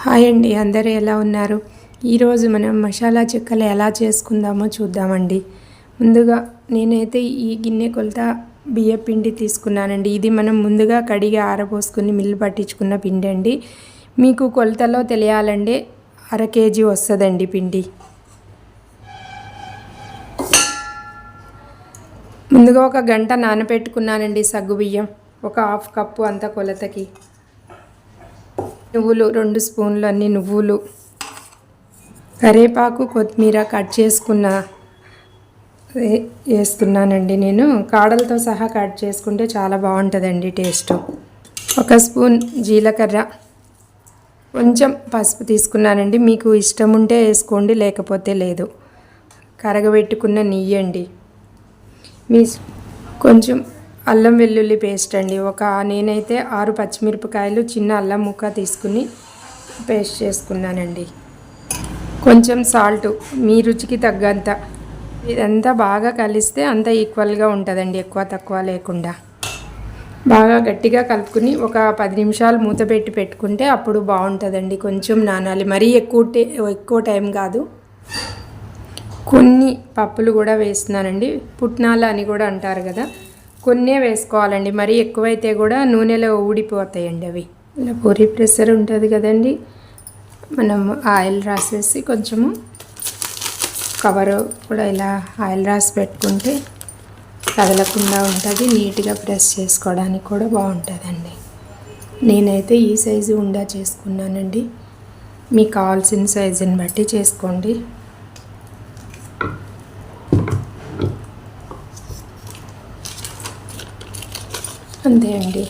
Hi అండి అందరూ ఎలా ఉన్నారు? ఈరోజు మనం మసాలా చెక్కలు ఎలా చేసుకుందామో చూద్దామండి. ముందుగా నేనైతే ఈ గిన్నె కొలత బియ్య పిండి తీసుకున్నానండి. ఇది మనం ముందుగా కడిగి ఆరబోసుకుని మిల్లు పట్టించుకున్న పిండి అండి. మీకు కొలతలో తెలియాలంటే అర కేజీ వస్తుందండి పిండి. ముందుగా ఒక గంట నానబెట్టుకున్నానండి సగ్గు బియ్యం. ఒక హాఫ్ కప్పు అంత కొలతకి. నువ్వులు రెండు స్పూన్లు అన్ని నువ్వులు. కరేపాకు కొత్తిమీర కట్ చేసుకున్న వేస్తున్నానండి నేను. కాడలతో సహా కట్ చేసుకుంటే చాలా బాగుంటుందండి టేస్ట్. ఒక స్పూన్ జీలకర్ర. కొంచెం పసుపు తీసుకున్నానండి. మీకు ఇష్టం ఉంటే వేసుకోండి లేకపోతే లేదు. కరగబెట్టుకున్న నెయ్యి అండి. మీ కొంచెం అల్లం వెల్లుల్లి పేస్ట్ అండి. ఒక నేనైతే ఆరు పచ్చిమిరపకాయలు చిన్న అల్లం ముక్క తీసుకుని పేస్ట్ చేసుకున్నానండి. కొంచెం సాల్ట్ మీ రుచికి తగ్గంత. ఇదంతా బాగా కలిస్తే అంత ఈక్వల్గా ఉంటుందండి ఎక్కువ తక్కువ లేకుండా. బాగా గట్టిగా కలుపుకుని ఒక పది నిమిషాలు మూత పెట్టి పెట్టుకుంటే అప్పుడు బాగుంటుందండి కొంచెం నానాలి. మరీ ఎక్కువ టే- ఎక్కువ టైం కాదు. కొన్ని పప్పులు కూడా వేస్తున్నానండి. పుట్నాలు అని కూడా అంటారు కదా. కొన్నే వేసుకోవాలండి. మరీ ఎక్కువైతే కూడా నూనెలో ఊడిపోతాయండి అవి. ఇలా పూరి ప్రెషర్ ఉంటుంది కదండి. మనం ఆయిల్ రాసేసి కొంచెము కవరు కూడా ఇలా ఆయిల్ రాసి పెట్టుకుంటే కదలకుండా ఉంటుంది. నీట్గా ప్రెస్ చేసుకోవడానికి కూడా బాగుంటుందండి. నేనైతే ఈ సైజు ఉండా చేసుకున్నానండి. మీకు కావాల్సిన సైజుని బట్టి చేసుకోండి. అండి